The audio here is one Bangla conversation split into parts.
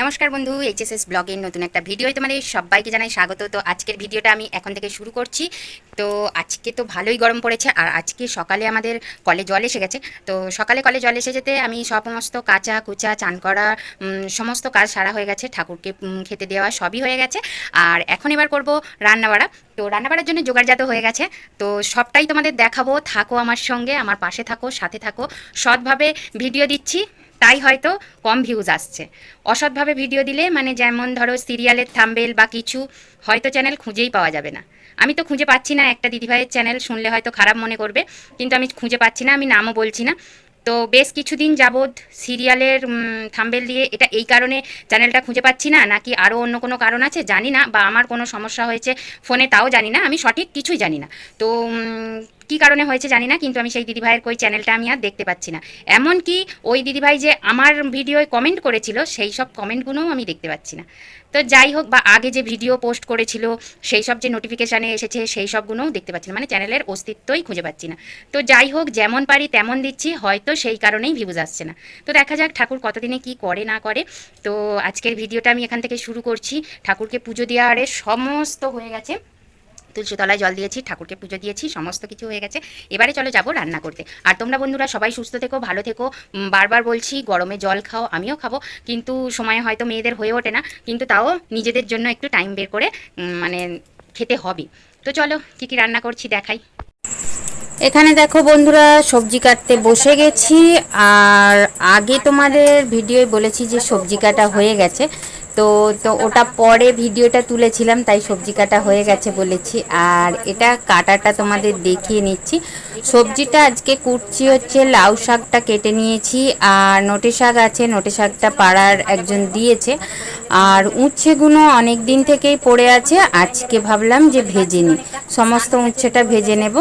নমস্কার বন্ধু এইচএসএস ব্লগের নতুন একটা ভিডিও তোমাদের সবাইকে জানাই স্বাগত। তো আজকের ভিডিওটা আমি এখন থেকে শুরু করছি। তো আজকে তো ভালোই গরম পড়েছে আর আজকে সকালে আমাদের কলে জল এসে গেছে। তো সকালে কলে জল এসে যেতে আমি সমস্ত কাঁচা কুচা, চান করা সমস্ত কাজ সারা হয়ে গেছে। ঠাকুরকে খেতে দেওয়া সবই হয়ে গেছে। আর এখন এবার করব রান্নাবাড়া। তো রান্নাবাড়ার জন্য জোগাড়জাত হয়ে গেছে। তো সবটাই তোমাদের দেখাবো। থাকো আমার সঙ্গে, আমার পাশে থাকো, সাথে থাকো। সৎভাবে ভিডিও দিচ্ছি। তাই হয়তো কম ভিউজ আসছে। অসৎভাবে ভিডিও দিলে মানে যেমন ধরো সিরিয়ালের থাম্বেল বা কিছু, হয়তো চ্যানেল খুঁজেই পাওয়া যাবে না। আমি তো খুঁজে পাচ্ছি না, একটা দিদিভাইয়ের চ্যানেল শুনলে হয়তো খারাপ মনে করবে, কিন্তু আমি খুঁজে পাচ্ছি না, আমি নামও বলছি না। তো বেশ কিছুদিন যাবৎ সিরিয়ালের থাম্বেল দিয়ে এটা এই কারণে চ্যানেলটা খুঁজে পাচ্ছি না, নাকি আরও অন্য কোনো কারণ আছে জানি না, বা আমার কোনো সমস্যা হয়েছে ফোনে তাও জানি না, আমি সঠিক কিছুই জানি না। তো কী কারণে হয়েছে জানি না, কিন্তু আমি সেই দিদিভাইয়ের কই চ্যানেলটা আমি আর দেখতে পাচ্ছি না। এমনকি ওই দিদিভাই যে আমার ভিডিওয় কমেন্ট করেছিল, সেই সব কমেন্টগুলোও আমি দেখতে পাচ্ছি না। তো যাই হোক, বা আগে যে ভিডিও পোস্ট করেছিল, সেই সব যে নোটিফিকেশানে এসেছে, সেই সবগুলোও দেখতে পাচ্ছি না। মানে চ্যানেলের অস্তিত্বই খুঁজে পাচ্ছি না। তো যাই হোক, যেমন পারি তেমন দিচ্ছি, হয়তো সেই কারণেই ভিউজ আসছে না। তো দেখা যাক ঠাকুর কতদিনে কি করে, না করে। তো আজকের ভিডিওটা আমি এখান থেকে শুরু করছি। ঠাকুরকে পুজো দেওয়ারে সমস্ত হয়ে গেছে। তুলসীতলায় জল দিয়েছি, ঠাকুরকে পুজো দিয়েছি, সমস্ত কিছু হয়ে গেছে। এবারে চলো যাব রান্না করতে। আর তোমরা বন্ধুরা সবাই সুস্থ থেকো, ভালো থেকো। বারবার বলছি, গরমে জল খাও, আমিও খাব। কিন্তু সময় হয়তো মেয়েদের হয়ে ওঠে না, কিন্তু তাও নিজেদের জন্য একটু টাইম বের করে মানে খেতে হবে। তো চলো, কী কী রান্না করছি দেখাই। এখানে দেখো বন্ধুরা, সবজি কাটতে বসে গেছি। আর আগে তোমাদের ভিডিওয় বলেছি যে সবজি কাটা হয়ে গেছে। তো তো ওটা পরে ভিডিওটা তুলেছিলাম, তাই সবজি কাটা হয়ে গেছে বলেছি। আর এটা কাটাটা তোমাদের দেখিয়ে নিচ্ছি। সবজিটা আজকে কুটছি হচ্ছে লাউ শাকটা কেটে নিয়েছি। আর নোটে শাক আছে, নোটে শাকটা পাড়ার একজন দিয়েছে। আর উচ্ছেগুলো অনেক দিন থেকেই পড়ে আছে। আজকে ভাবলাম যে ভেজে নিই। সমস্ত উচ্ছেটা ভেজে নেব।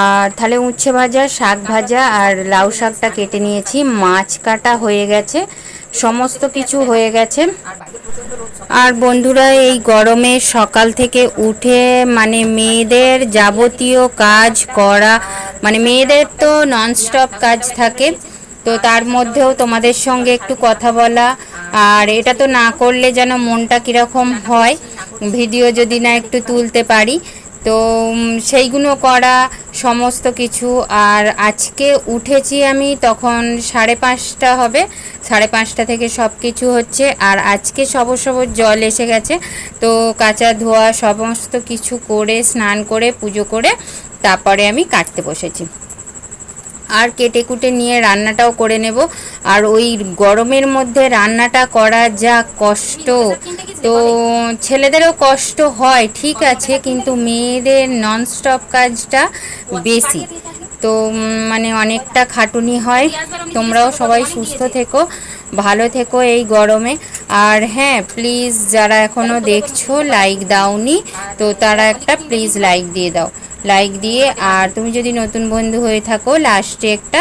আর তাহলে উচ্ছে ভাজা, শাক ভাজা আর লাউ শাকটা কেটে নিয়েছি। মাছ কাটা হয়ে গেছে। সমস্ত কিছু হয়ে গেছে। আর বন্ধুরা, এই গরমে সকাল থেকে উঠে মানে মেয়েদের যাবতীয় কাজ করা মানে মেয়েদের তো ননস্টপ কাজ থাকে, তো তার মধ্যেও তোমাদের সঙ্গে একটু কথা বলা। আর এটা তো না করলে যেন মনটা কীরকম হয়, ভিডিও যদি না একটু তুলতে পারি। তো সেইগুলো করা সমস্ত কিছু। আর আজকে উঠেছি আমি তখন সাড়ে পাঁচটা হবে সাড়ে পাঁচটা থেকে সব কিছু হচ্ছে। আর আজকে সবর সবর জল এসে গেছে। তো কাঁচা ধোয়া সমস্ত কিছু করে, স্নান করে, পুজো করে তারপরে আমি কাটতে বসেছি। আর কেটে কুটে নিয়ে রান্নাটাও করে নেব। আর ওই গরমের মধ্যে রান্নাটা করা যা কষ্ট। তো ছেলেদেরও কষ্ট হয়, ঠিক আছে, কিন্তু মেয়েদের ননস্টপ কাজটা বেশি। তো মানে অনেকটা খাটুনি হয়। তোমরাও সবাই সুস্থ থেকো, ভালো থেকো এই গরমে। আর হ্যাঁ প্লিজ যারা এখনও দেখছ লাইক দাওনি, তো তারা একটা প্লিজ লাইক দিয়ে দাও। লাইক দিয়ে, আর তুমি যদি নতুন বন্ধু হয়ে থাকো লাস্টে একটা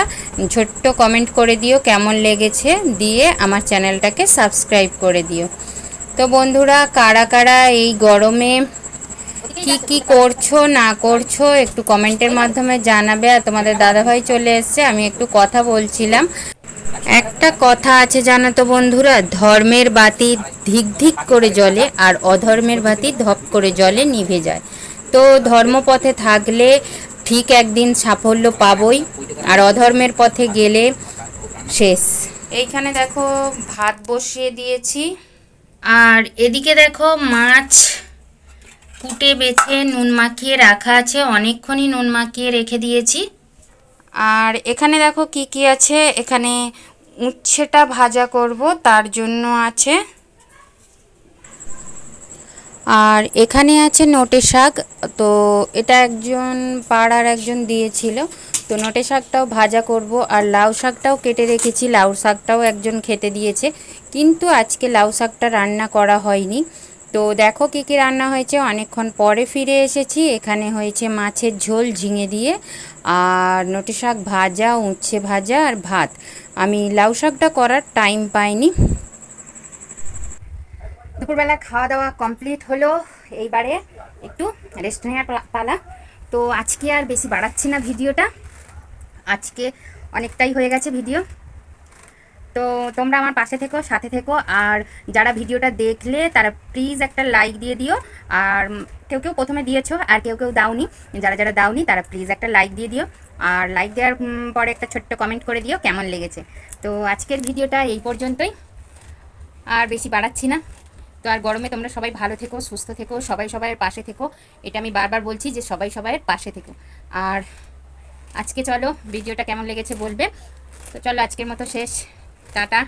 ছোট্ট কমেন্ট করে দিও কেমন লেগেছে, দিয়ে আমার চ্যানেলটাকে সাবস্ক্রাইব করে দিও। তো বন্ধুরা, কারা কারা এই গরমে কি কি করছ, না করছ, একটু কমেন্টের মাধ্যমে জানাবে। আর তোমাদের দাদাভাই চলে এসছে, আমি একটু কথা বলছিলাম। একটা কথা আছে জানো তো বন্ধুরা, ধর্মের বাতি ধিক ধিক করে জ্বলে, আর অধর্মের বাতি ধপ করে জলে নিভে যায়। তো ধর্মপথে থাকলে ঠিক একদিন সাফল্য পাবই, আর অধর্মের পথে গেলে শেষ। এইখানে দেখো, ভাত বসিয়ে দিয়েছি। আর এদিকে দেখো, মাছ কুটে বেছে নুন মাখিয়ে রাখা আছে, অনেকক্ষণই নুন মাখিয়ে রেখে দিয়েছি। আর এখানে দেখো কি কি আছে, এখানে উচ্ছেটা ভাজা করব, তার জন্য আছে। আর এখানে আছে নোটে শাক, তো এটা একজন পাড়ার একজন দিয়েছিল, তো নোটে শাকটাও ভাজা করব, আর লাউ শাকটাও কেটে রেখেছি, লাউ শাকটাও একজন খেতে দিয়েছে, কিন্তু আজকে লাউ শাকটা রান্না করা হয়নি। তো দেখো কী কী রান্না হয়েছে, অনেকক্ষণ পরে ফিরে এসেছি। এখানে হয়েছে মাছের ঝোল ঝিঙে দিয়ে, আর নোটে শাক ভাজা, উচ্ছে ভাজা আর ভাত। আমি লাউ শাকটা করার টাইম পাইনি। দুপুরবেলা খাওয়া দাওয়া কমপ্লিট হলো, এইবারে একটু রেস্ট নেওয়ার পালা। তো আজকে আর বেশি বাড়াচ্ছি না ভিডিওটা। আজকে অনেকটাই হয়ে গেছে ভিডিও। তো তোমরা আমার পাশে থেকো, সাথে থেকো। আর যারা ভিডিওটা দেখলে, তারা প্লিজ একটা লাইক দিয়ে দিও। আর কেউ কেউ প্রথমে দিয়েছ, আর কেউ কেউ দাওনি। যারা যারা দাওনি, তারা প্লিজ একটা লাইক দিয়ে দিও। আর লাইক দেওয়ার পরে একটা ছোট্ট কমেন্ট করে দিও, কেমন লেগেছে। তো আজকের ভিডিওটা এই পর্যন্তই। আর বেশি বাড়াচ্ছি না। তো আর গরমে তোমরা সবাই ভালো থেকো, সুস্থ থেকো, সবাই সবাইয়ের পাশে থেকো। এটা আমি বারবার বলছি যে সবাই সবাইয়ের পাশে থেকো। আর আজকে চলো, ভিডিওটা কেমন লেগেছে বলবে। তো চলো, আজকের মতো শেষ। টাটা।